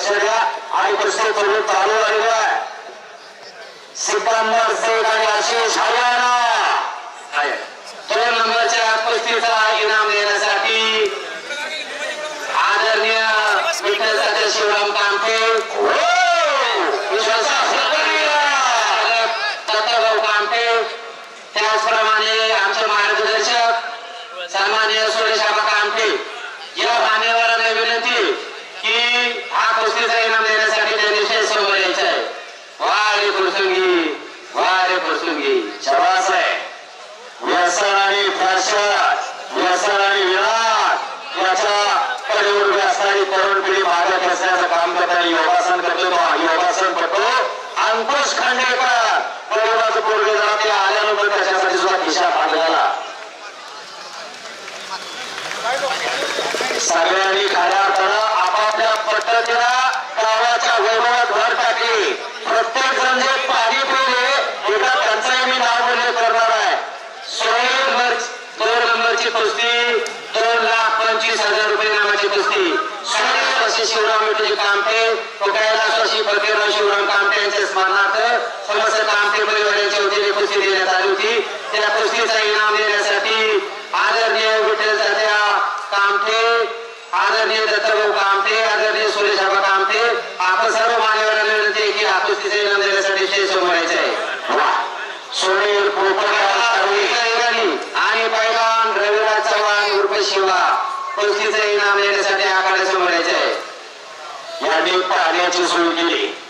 लक्ष आणि कृष्ण करून चालू राहिला सिकंदर सेठ आणि आशिष हरियाणा. दोन नंबरच्या कुस्तीचा इनाम देण्यासाठी आदरणीय शिवराम कामते असणारी तरुण पिढी मागे खेचण्याचं काम करणारी योगासन करतो योगासन करतो. अंकुश खांडेकर कोरोनाचं पोरगे जरा ते आल्यानंतर त्याच्यासाठी सुद्धा खिशा फाटलेला सगळ्यांनी खऱ्या अर्थानं आपापल्या पद्धतीला गावाच्या वैभवात भर टाकली. प्रत्येक जण जे पाणी पिले एका त्यांचंही मी नाव उल्लेख करणार आहे. सोळा दोन नंबरची कुस्ती दोन लाख पंचवीस हजार रुपये नावाची कुस्ती. असे शिवराम विठोजी कामटे कुटायला शशी बलदेवराव शिवराम कामटे यांच्या स्मरणार्थ समस्त कामटे परिवार यांच्या वतीने कुस्ती देण्यात आली होती त्या कुस्तीचा इनाम देण्यासाठी आदरणीय विठ्ठल दादा कामटे आदरणीय दत्तभाऊ कामटे आदरणीय सुरेश कामटे आपण सर्व मान्यवर finances reviewed.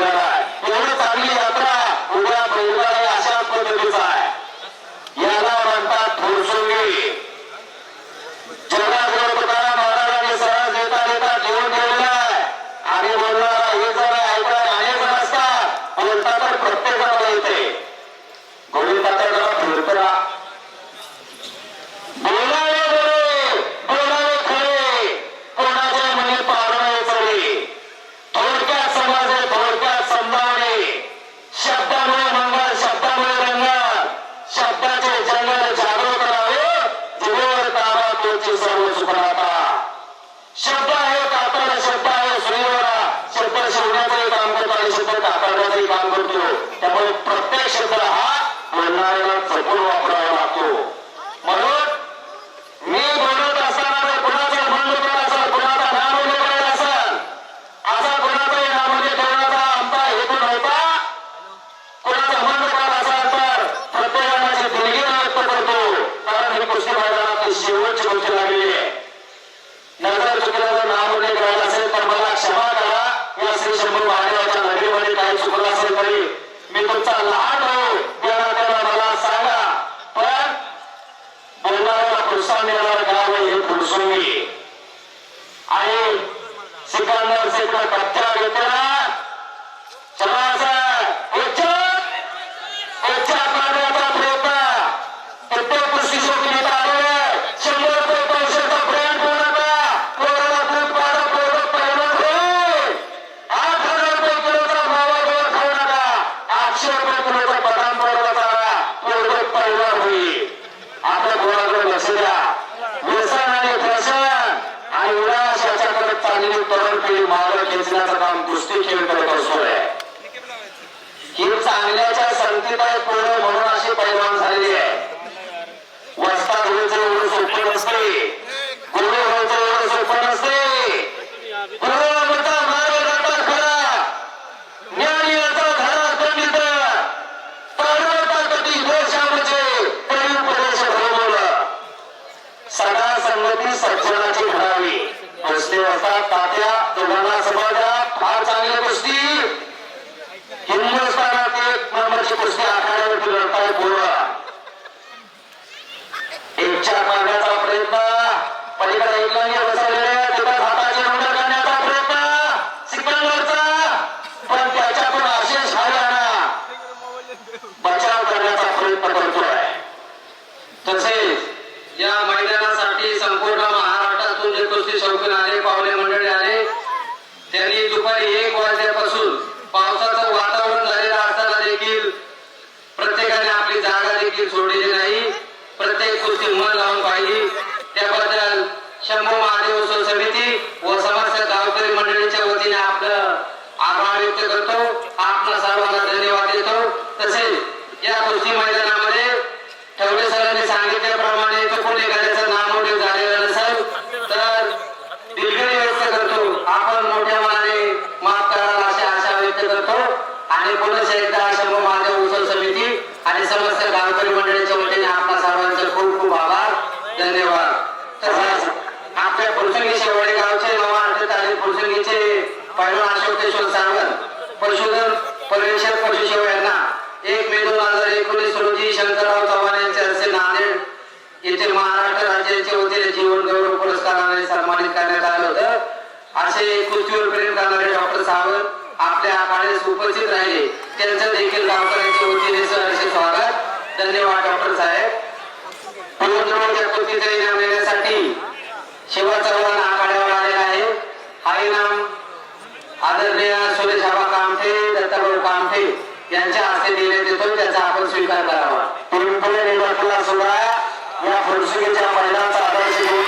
لا तुमचे सर्व सुखाता शब्द आहे कापड शब्द आहे सुईवरा शब्द शिवण्याचंही काम करतो आणि शब्द कापडण्याचंही काम करतो त्यामुळे प्रत्येक शब्द हा म्हणणाऱ्याला जपून वापर. दिला व्यसन आणि फसन आणि उल्हास याच्याकडे चांगली खेचण्याचं काम कुस्ती खेळ करत असतोय. ही चांगल्याच्या संगतीत आहे म्हणून अशी परिणाम झालेली आहे. वस्ता नसते. আমার दुपारी एक वाजल्यापासून पावसाचं वातावरण झालेलं असताना देखील प्रत्येकाने आपली जागा देखील सोडलेली नाही. प्रत्येक गोष्टी मन लावून पाहिली. त्याबद्दल शंभू महादेव समिती व समस्त गावकरी मंडळीच्या वतीने आपलं आभार व्यक्त करतो. आपल्या सर्वांना धन्यवाद देतो. तसेच या कुस्ती मैदानामध्ये ठेवले सरांनी सांगितल्या चुकून एखाद्याचं नामोठीव झालेलं नसेल तर दिलगिरी व्यक्त करतो आपण मोठ्या मनाने माफ कराल अशी आशा व्यक्त करतो आणि पुन्हा एकदा शंभू महादेव उत्सव समिती आणि समस्त गावकरी मंडळीच्या वतीने आपल्या सर्वांचे खूप खूप आभार धन्यवाद तसंच आपल्या फुलसंगी शेवडे गावचे नवार्थित आणि फुलसंगीचे अशोकेश्वर सांगत केशव पशुधन परमेश्वर परशुशिव यांना एक मे दोन हजार एकोणीस रोजी शंकरराव चव्हाण यांचे हस्ते नांदेड येथील महाराष्ट्र राज्याच्या वतीने जीवन गौरव पुरस्काराने सन्मानित करण्यात आलं होतं. असे पृथ्वीवर प्रेम करणारे डॉक्टर सावंत आपल्या आखाड्यास उपस्थित राहिले. त्यांचं देखील गावकऱ्यांच्या वतीने सहर्ष स्वागत. धन्यवाद डॉक्टर साहेब. पूर्णच्या कुस्तीचा इनाम देण्यासाठी शिवा चव्हाण आखाड्यावर आलेला आहे. आई नाम आदरणीय सुरेश बाबा कामठे दत्ताभाऊ कामठे यांच्या हस्ते निर्णय देतो त्याचा आपण स्वीकार करावा. पुढे निर्वाचनाला सुद्धा या फुलसुगीच्या महिलांचा आदर्श घेऊन